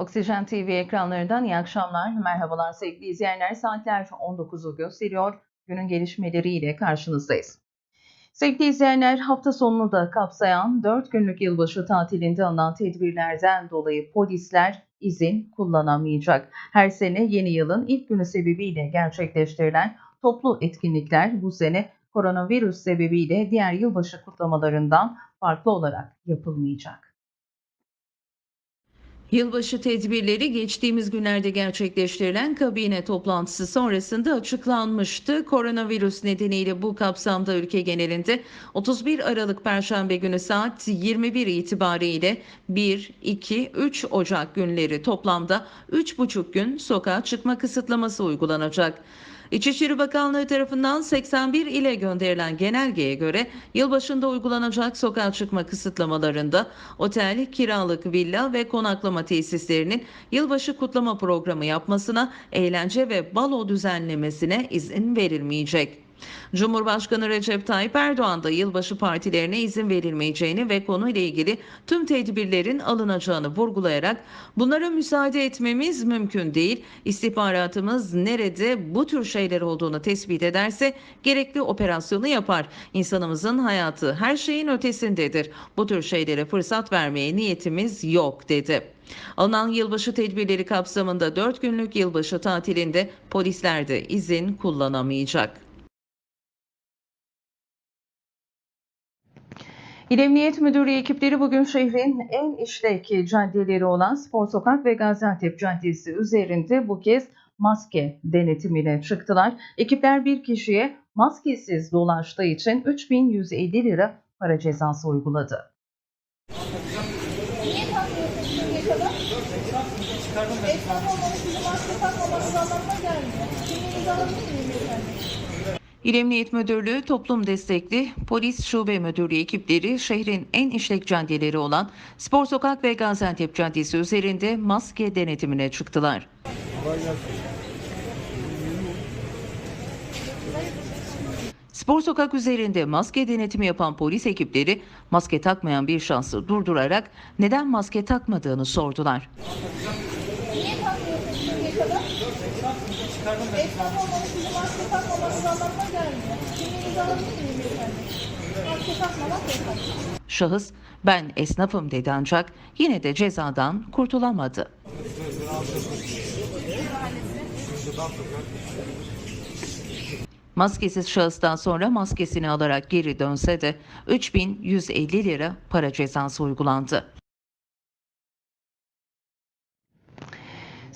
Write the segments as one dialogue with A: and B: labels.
A: Oksijen TV ekranlarından iyi akşamlar. Merhabalar sevgili izleyenler. Saatler 19'u gösteriyor. Günün gelişmeleriyle karşınızdayız. Sevgili izleyenler hafta sonunu da kapsayan 4 günlük yılbaşı tatilinde alınan tedbirlerden dolayı polisler izin kullanamayacak. Her sene yeni yılın ilk günü sebebiyle gerçekleştirilen toplu etkinlikler bu sene koronavirüs sebebiyle diğer yılbaşı kutlamalarından farklı olarak yapılmayacak. Yılbaşı tedbirleri geçtiğimiz günlerde gerçekleştirilen kabine toplantısı sonrasında açıklanmıştı. Koronavirüs nedeniyle bu kapsamda ülke genelinde 31 Aralık Perşembe günü saat 21 itibariyle 1, 2, 3 Ocak günleri toplamda 3,5 gün sokağa çıkma kısıtlaması uygulanacak. İçişleri Bakanlığı tarafından 81 ile gönderilen genelgeye göre yılbaşında uygulanacak sokağa çıkma kısıtlamalarında otel, kiralık villa ve konaklama tesislerinin yılbaşı kutlama programı yapmasına, eğlence ve balo düzenlemesine izin verilmeyecek. Cumhurbaşkanı Recep Tayyip Erdoğan da yılbaşı partilerine izin verilmeyeceğini ve konuyla ilgili tüm tedbirlerin alınacağını vurgulayarak bunlara müsaade etmemiz mümkün değil. İstihbaratımız nerede bu tür şeyler olduğunu tespit ederse gerekli operasyonu yapar. İnsanımızın hayatı her şeyin ötesindedir. Bu tür şeylere fırsat vermeye niyetimiz yok dedi. Alınan yılbaşı tedbirleri kapsamında 4 günlük yılbaşı tatilinde polisler de izin kullanamayacak. İl Emniyet Müdürlüğü ekipleri bugün şehrin en işlek caddeleri olan Spor Sokak ve Gaziantep Caddesi üzerinde bu kez maske denetimine çıktılar. Ekipler bir kişiye maskesiz dolaştığı için 3150 lira para cezası uyguladı.
B: Esnaf olmanın sizi maske takmamanız anlamına gelmiyor. Kimliğinizi alabilir miyim beyefendi?
A: İl Emniyet Müdürlüğü Toplum Destekli Polis Şube Müdürlüğü ekipleri şehrin en işlek caddeleri olan Spor Sokak ve Gaziantep Caddesi üzerinde maske denetimine çıktılar. Spor Sokak üzerinde maske denetimi yapan polis ekipleri maske takmayan bir şahsı durdurarak neden maske takmadığını sordular.
B: Niye takmıyorsunuz şimdiye kadar? Esnaf olmanın sizi maske takmamanız anlamına gelmiyor. Kimliğinizi alabilir miyim beyefendi? Maske takmamak yasak.
A: Şahıs ben esnafım dedi ancak yine de cezadan kurtulamadı. Maskesiz şahıstan sonra maskesini alarak geri dönse de 3150 lira para cezası uygulandı.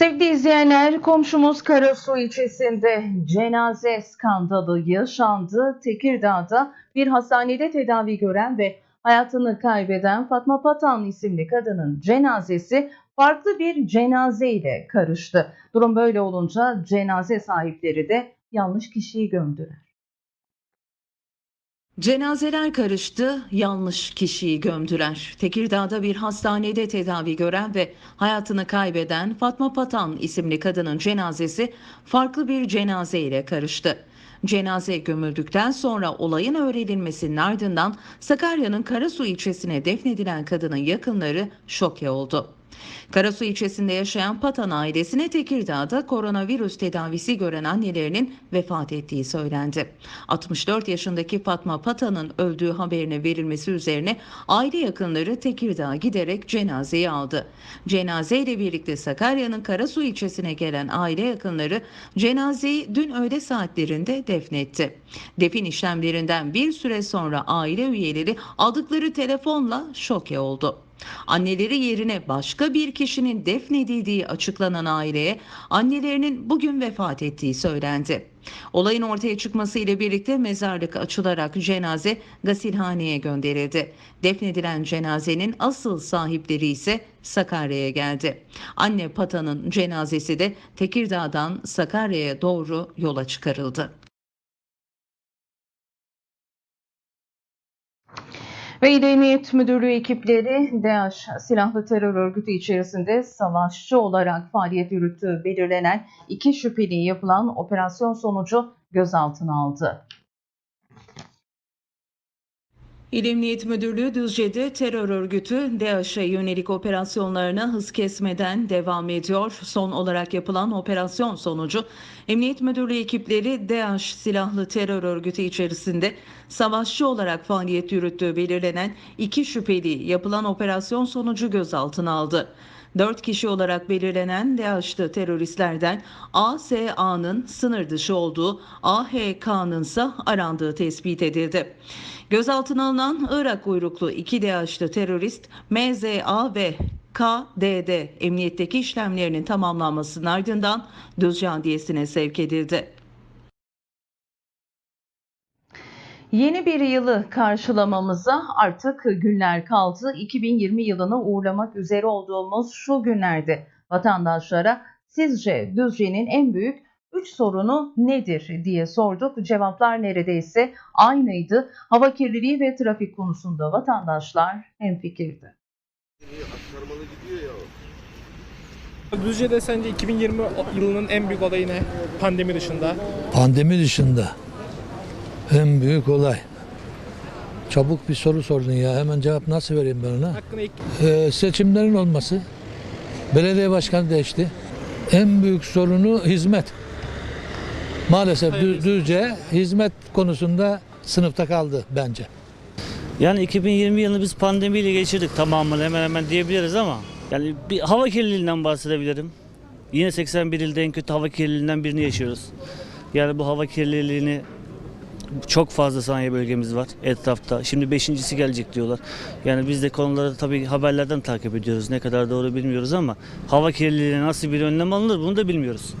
A: Sevgili izleyenler, komşumuz Karasu ilçesinde cenaze skandalı yaşandı. Tekirdağ'da bir hastanede tedavi gören ve hayatını kaybeden Fatma Patan isimli kadının cenazesi farklı bir cenaze ile karıştı. Durum böyle olunca cenaze sahipleri de yanlış kişiyi gömdüler. Cenazeler karıştı, yanlış kişiyi gömdüler. Tekirdağ'da bir hastanede tedavi gören ve hayatını kaybeden Fatma Patan isimli kadının cenazesi farklı bir cenaze ile karıştı. Cenaze gömüldükten sonra olayın öğrenilmesinin ardından Sakarya'nın Karasu ilçesine defnedilen kadının yakınları şoke oldu. Karasu ilçesinde yaşayan Patan ailesine Tekirdağ'da koronavirüs tedavisi gören annelerinin vefat ettiği söylendi. 64 yaşındaki Fatma Patan'ın öldüğü haberine verilmesi üzerine aile yakınları Tekirdağ'a giderek cenazeyi aldı. Cenaze ile birlikte Sakarya'nın Karasu ilçesine gelen aile yakınları cenazeyi dün öğle saatlerinde defnetti. Defin işlemlerinden bir süre sonra aile üyeleri aldıkları telefonla şoke oldu. Anneleri yerine başka bir kişinin defnedildiği açıklanan aileye annelerinin bugün vefat ettiği söylendi. Olayın ortaya çıkması ile birlikte mezarlık açılarak cenaze gasilhaneye gönderildi. Defnedilen cenazenin asıl sahipleri ise Sakarya'ya geldi. Anne Pata'nın cenazesi de Tekirdağ'dan Sakarya'ya doğru yola çıkarıldı. Ve İl Emniyet Müdürlüğü ekipleri DAEŞ silahlı terör örgütü içerisinde savaşçı olarak faaliyet yürüttüğü belirlenen iki şüpheli yapılan operasyon sonucu gözaltına aldı. İl Emniyet Müdürlüğü Düzce'de terör örgütü DAEŞ'e yönelik operasyonlarına hız kesmeden devam ediyor. Son olarak yapılan operasyon sonucu Emniyet Müdürlüğü ekipleri DAEŞ silahlı terör örgütü içerisinde savaşçı olarak faaliyet yürüttüğü belirlenen iki şüpheli yapılan operasyon sonucu gözaltına aldı. 4 kişi olarak belirlenen DAEŞ'lı teröristlerden ASA'nın sınır dışı olduğu, AHK'nın ise arandığı tespit edildi. Gözaltına alınan Irak uyruklu iki DAEŞ'lı terörist MZA ve KDD emniyetteki işlemlerinin tamamlanmasının ardından Düzce Adliyesi'ne sevk edildi. Yeni bir yılı karşılamamıza artık günler kaldı. 2020 yılını uğurlamak üzere olduğumuz şu günlerde vatandaşlara sizce Düzce'nin en büyük 3 sorunu nedir diye sorduk. Cevaplar neredeyse aynıydı. Hava kirliliği ve trafik konusunda vatandaşlar hemfikirdi.
C: Düzce'de sence 2020 yılının en büyük olayı ne? Pandemi dışında.
D: Pandemi dışında en büyük olay. Çabuk bir soru sordun ya. Hemen cevap nasıl vereyim ben ona? Ee, seçimlerin olması. Belediye başkanı değişti. En büyük sorunu hizmet. Maalesef Dü- Düzce hizmet konusunda sınıfta kaldı bence.
E: Yani 2020 yılını biz pandemiyle geçirdik tamamını hemen hemen diyebiliriz ama yani bir hava kirliliğinden bahsedebilirim. Yine 81 ilde en kötü hava kirliliğinden birini yaşıyoruz. Yani bu hava kirliliğini çok fazla sanayi bölgemiz var etrafta. Şimdi beşincisi gelecek diyorlar. Yani biz de konuları tabii haberlerden takip ediyoruz. Ne kadar doğru bilmiyoruz ama hava kirliliğine nasıl bir önlem alınır bunu da bilmiyoruz.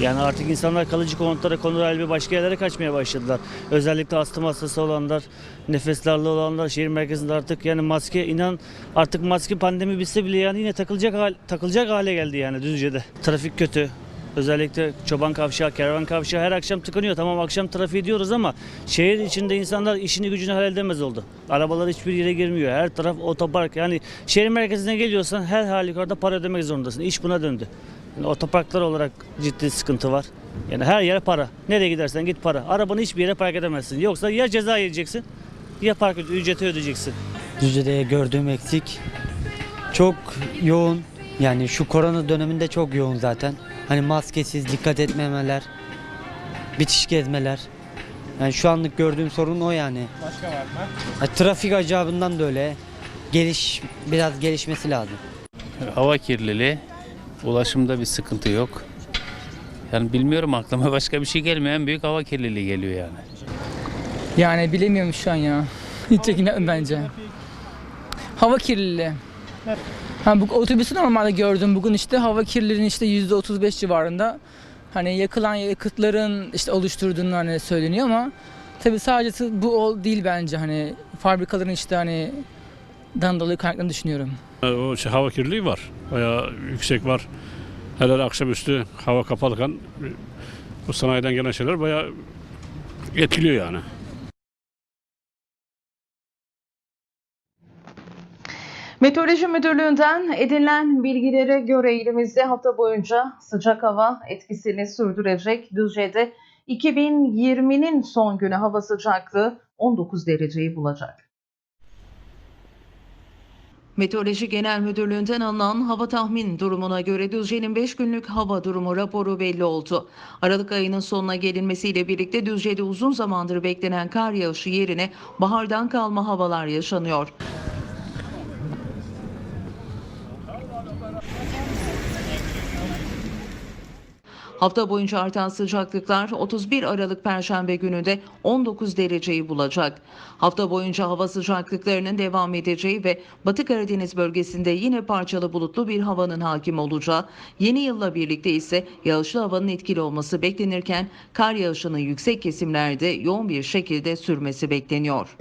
E: Yani artık insanlar kalıcı konutlara konur bir başka yerlere kaçmaya başladılar. Özellikle astım hastası olanlar, nefes darlığı olanlar şehir merkezinde artık yani maske inan artık maske pandemi bitse bile yani yine takılacak hal, takılacak hale geldi yani Düzce'de. Trafik kötü. Özellikle çoban kavşağı, kervan kavşağı her akşam tıkanıyor. Tamam akşam trafiği diyoruz ama şehir içinde insanlar işini gücünü halledemez oldu. Arabalar hiçbir yere girmiyor. Her taraf otopark. Yani şehir merkezine geliyorsan her halükarda para ödemek zorundasın. İş buna döndü. Yani otoparklar olarak ciddi sıkıntı var. Yani her yere para. Nereye gidersen git para. Arabanı hiçbir yere park edemezsin. Yoksa ya ceza yiyeceksin ya park ücreti ödeyeceksin.
F: Düzce'de gördüğüm eksik çok yoğun. Yani şu korona döneminde çok yoğun zaten. Hani maskesiz dikkat etmemeler, bitiş gezmeler. Yani şu anlık gördüğüm sorun o yani.
C: başka var mı?
F: Ha, trafik acabından da öyle. Geliş biraz gelişmesi lazım.
G: Hava kirliliği, ulaşımda bir sıkıntı yok. Yani bilmiyorum aklıma başka bir şey gelmiyor. En büyük hava kirliliği geliyor yani.
H: Yani bilemiyorum şu an ya. Hiç çekinemem bence. Hava kirliliği. Ha, bu otobüsü normalde gördüm. Bugün işte hava kirliliğinin işte %35 civarında. Hani yakılan yakıtların işte oluşturduğunu hani söyleniyor ama tabii sadece bu değil bence hani fabrikaların işte hani dan dolayı kaynaklandığını düşünüyorum.
I: O şey, hava kirliliği var. Bayağı yüksek var. Hele akşamüstü hava kapalıken e, bu sanayiden gelen şeyler bayağı etkiliyor yani.
A: Meteoroloji Müdürlüğü'nden edinilen bilgilere göre ilimizde hafta boyunca sıcak hava etkisini sürdürecek. Düzce'de 2020'nin son günü hava sıcaklığı 19 dereceyi bulacak. Meteoroloji Genel Müdürlüğü'nden alınan hava tahmin durumuna göre Düzce'nin 5 günlük hava durumu raporu belli oldu. Aralık ayının sonuna gelinmesiyle birlikte Düzce'de uzun zamandır beklenen kar yağışı yerine bahardan kalma havalar yaşanıyor. Hafta boyunca artan sıcaklıklar 31 Aralık Perşembe günü de 19 dereceyi bulacak. Hafta boyunca hava sıcaklıklarının devam edeceği ve Batı Karadeniz bölgesinde yine parçalı bulutlu bir havanın hakim olacağı, yeni yılla birlikte ise yağışlı havanın etkili olması beklenirken kar yağışının yüksek kesimlerde yoğun bir şekilde sürmesi bekleniyor.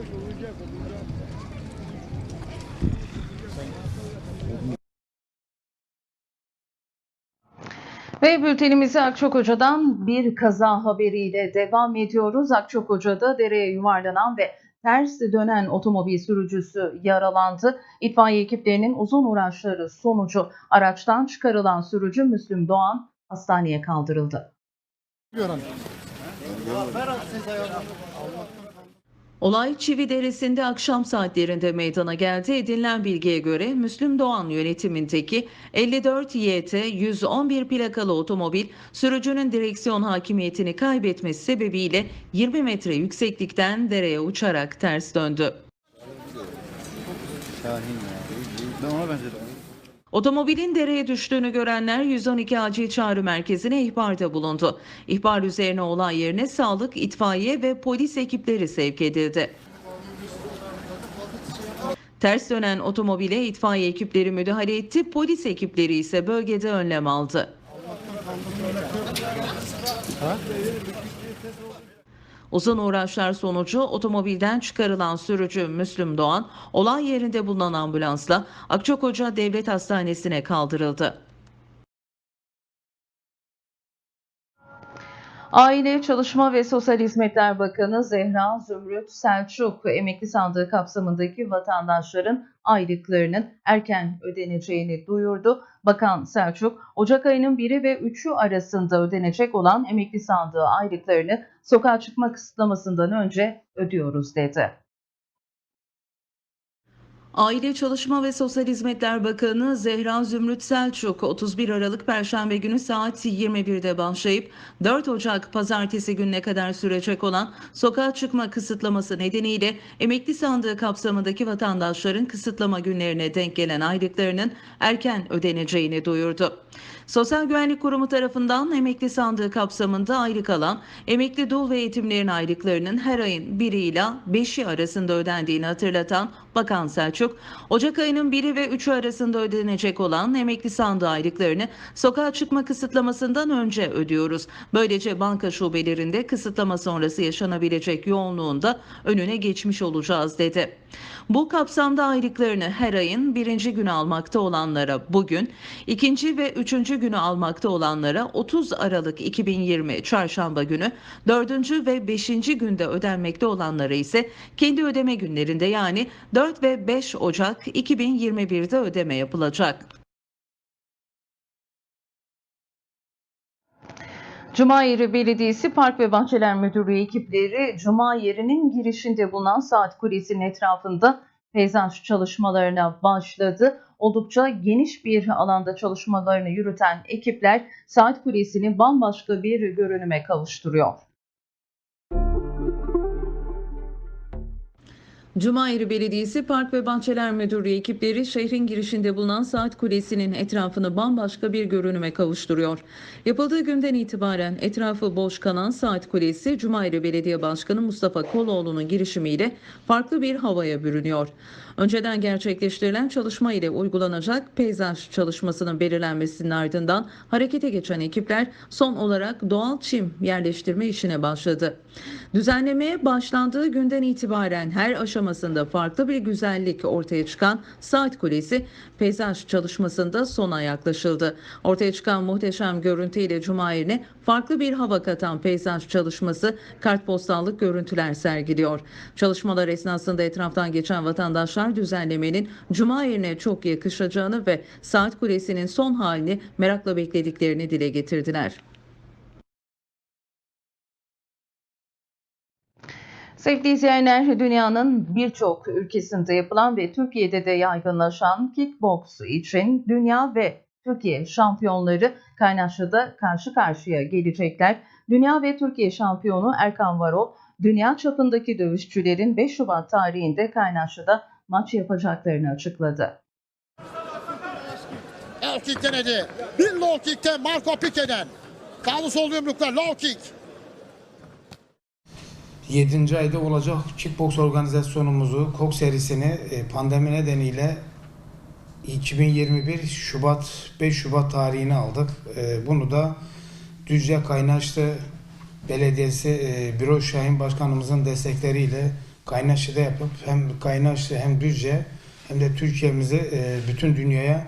A: Ve bültenimize Akçakoca'dan bir kaza haberiyle devam ediyoruz. Akçakoca'da dereye yuvarlanan ve ters dönen otomobil sürücüsü yaralandı. İtfaiye ekiplerinin uzun uğraşları sonucu araçtan çıkarılan sürücü Müslüm Doğan hastaneye kaldırıldı. Olay Çivi Deresi'nde akşam saatlerinde meydana geldi. Edinilen bilgiye göre Müslüm Doğan yönetimindeki 54 YT 111 plakalı otomobil sürücünün direksiyon hakimiyetini kaybetmesi sebebiyle 20 metre yükseklikten dereye uçarak ters döndü. Otomobilin dereye düştüğünü görenler 112 acil çağrı merkezine ihbarda bulundu. İhbar üzerine olay yerine sağlık, itfaiye ve polis ekipleri sevk edildi. Ters dönen otomobile itfaiye ekipleri müdahale etti, polis ekipleri ise bölgede önlem aldı. Uzun uğraşlar sonucu otomobilden çıkarılan sürücü Müslüm Doğan, olay yerinde bulunan ambulansla Akçakoca Devlet Hastanesi'ne kaldırıldı. Aile, Çalışma ve Sosyal Hizmetler Bakanı Zehra Zümrüt Selçuk emekli sandığı kapsamındaki vatandaşların aylıklarının erken ödeneceğini duyurdu. Bakan Selçuk, Ocak ayının 1'i ve 3'ü arasında ödenecek olan emekli sandığı aylıklarını sokağa çıkma kısıtlamasından önce ödüyoruz dedi. Aile Çalışma ve Sosyal Hizmetler Bakanı Zehra Zümrüt Selçuk 31 Aralık Perşembe günü saat 21'de başlayıp 4 Ocak Pazartesi gününe kadar sürecek olan sokağa çıkma kısıtlaması nedeniyle emekli sandığı kapsamındaki vatandaşların kısıtlama günlerine denk gelen aylıklarının erken ödeneceğini duyurdu. Sosyal Güvenlik Kurumu tarafından emekli sandığı kapsamında aylık alan emekli dul ve yetimlerin aylıklarının her ayın 1'i ile 5'i arasında ödendiğini hatırlatan Bakan Selçuk, Ocak ayının 1'i ve 3'ü arasında ödenecek olan emekli sandığı aylıklarını sokağa çıkma kısıtlamasından önce ödüyoruz. Böylece banka şubelerinde kısıtlama sonrası yaşanabilecek yoğunluğunda önüne geçmiş olacağız dedi. Bu kapsamda aylıklarını her ayın birinci günü almakta olanlara bugün, ikinci ve üçüncü günü almakta olanlara 30 Aralık 2020 Çarşamba günü, dördüncü ve beşinci günde ödenmekte olanlara ise kendi ödeme günlerinde yani 4 ve 5 Ocak 2021'de ödeme yapılacak. Cumayeri Belediyesi Park ve Bahçeler Müdürlüğü ekipleri Cuma yerinin girişinde bulunan saat kulesinin etrafında peyzaj çalışmalarına başladı. Oldukça geniş bir alanda çalışmalarını yürüten ekipler saat kulesini bambaşka bir görünüme kavuşturuyor. Cumayeri Belediyesi Park ve Bahçeler Müdürlüğü ekipleri şehrin girişinde bulunan Saat Kulesi'nin etrafını bambaşka bir görünüme kavuşturuyor. Yapıldığı günden itibaren etrafı boş kalan Saat Kulesi, Cumayeri Belediye Başkanı Mustafa Koloğlu'nun girişimiyle farklı bir havaya bürünüyor. Önceden gerçekleştirilen çalışma ile uygulanacak peyzaj çalışmasının belirlenmesinin ardından harekete geçen ekipler son olarak doğal çim yerleştirme işine başladı. Düzenlemeye başlandığı günden itibaren her aşamasında farklı bir güzellik ortaya çıkan Saat Kulesi peyzaj çalışmasında sona yaklaşıldı. Ortaya çıkan muhteşem görüntüyle Cumayir'ine farklı bir hava katan peyzaj çalışması kartpostallık görüntüler sergiliyor. Çalışmalar esnasında etraftan geçen vatandaşlar düzenlemenin Cumayir'ine çok yakışacağını ve Saat Kulesi'nin son halini merakla beklediklerini dile getirdiler. Sevgili izleyenler, dünyanın birçok ülkesinde yapılan ve Türkiye'de de yaygınlaşan kickbox için dünya ve Türkiye şampiyonları Kaynaşlı'da karşı karşıya gelecekler. Dünya ve Türkiye şampiyonu Erkan Varol, dünya çapındaki dövüşçülerin 5 Şubat tarihinde Kaynaşlı'da maç yapacaklarını açıkladı.
J: El kick denedi. Bir low kickte Marco Pique'den. Sağlı sollu yumruklar low kick.
K: 7. ayda olacak kickbox organizasyonumuzu, KOK serisini e, pandemi nedeniyle 2021 Şubat 5 Şubat tarihini aldık. E, Bunu da Düzce Kaynaşlı Belediyesi e, Büro Şahin Başkanımızın destekleriyle Kaynaşlı'da yapıp hem Kaynaşlı hem Düzce hem de Türkiye'mizi e, bütün dünyaya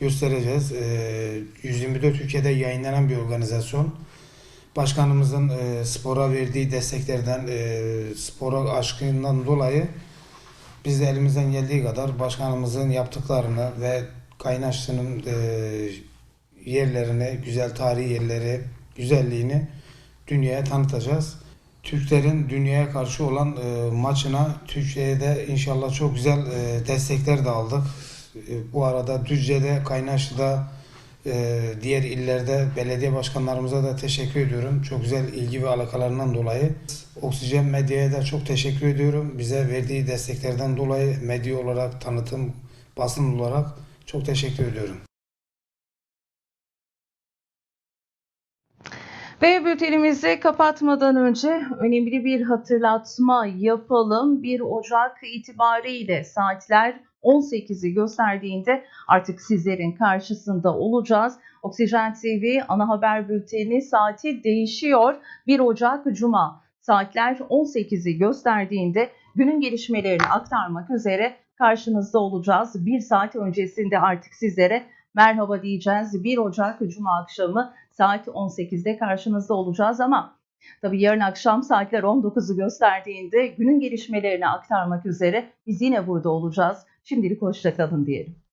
K: göstereceğiz. E, 124 ülkede yayınlanan bir organizasyon başkanımızın e, spora verdiği desteklerden, e, spora aşkından dolayı biz de elimizden geldiği kadar başkanımızın yaptıklarını ve Kaynaşlı'nın e, yerlerini, güzel tarihi yerleri, güzelliğini dünyaya tanıtacağız. Türklerin dünyaya karşı olan e, maçına Türkiye'de inşallah çok güzel e, destekler de aldık. E, bu arada Düzce'de, Kaynaşlı'da, e, diğer illerde belediye başkanlarımıza da teşekkür ediyorum. Çok güzel ilgi ve alakalarından dolayı. Oksijen Medya'ya da çok teşekkür ediyorum. Bize verdiği desteklerden dolayı medya olarak, tanıtım, basın olarak çok teşekkür ediyorum.
L: Ve bültenimizi kapatmadan önce önemli bir hatırlatma yapalım. 1 Ocak itibariyle saatler 18'i gösterdiğinde artık sizlerin karşısında olacağız. Oksijen TV ana haber bülteni saati değişiyor. 1 Ocak Cuma saatler 18'i gösterdiğinde günün gelişmelerini aktarmak üzere karşınızda olacağız. Bir saat öncesinde artık sizlere merhaba diyeceğiz. 1 Ocak Cuma akşamı saat 18'de karşınızda olacağız ama tabii yarın akşam saatler 19'u gösterdiğinde günün gelişmelerini aktarmak üzere biz yine burada olacağız. Şimdilik hoşçakalın diyelim.